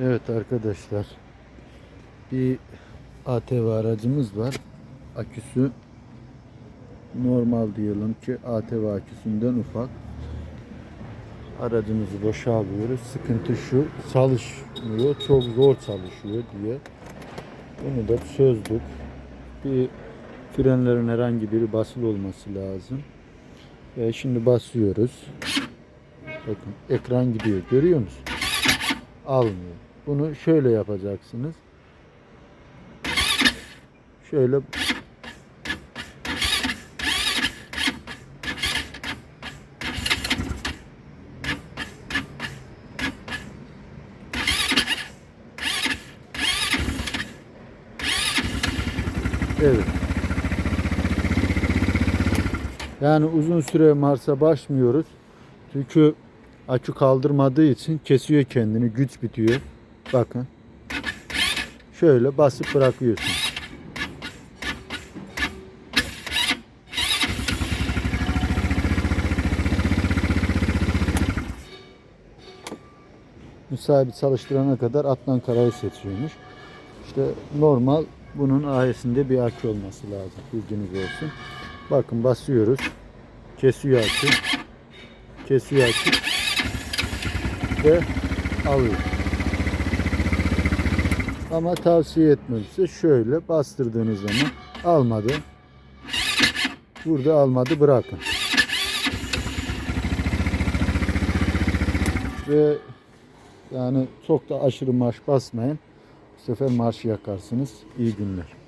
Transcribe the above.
Evet arkadaşlar. Bir ATV aracımız var. Aküsü normal diyelim ki ATV aküsünden ufak. Aracımızı boşaltıyoruz. Sıkıntı şu çalışmıyor. Çok zor çalışıyor diye. Bunu da çözdük. Bir frenlerin herhangi biri basılı olması lazım. Ve şimdi basıyoruz. Bakın ekran gidiyor. Görüyor musun? Almıyor. Bunu şöyle yapacaksınız. Şöyle Evet. Yani uzun süre Mars'a başmıyoruz. Çünkü akü kaldırmadığı için kesiyor kendini. Güç bitiyor. Bakın. Şöyle basıp bırakıyorsun. Müsaade çalıştırana kadar atlan karayı seçiyormuş. İşte normal bunun ayesinde bir akü olması lazım. Bilginiz olsun. Bakın basıyoruz. Kesiyor akü. Kesiyor akü. Ve alıyor. Ama tavsiye etmem size şöyle bastırdığınız zaman almadı. Burada almadı bırakın. Ve yani çok da aşırı marş basmayın. Bu sefer marşı yakarsınız. İyi günler.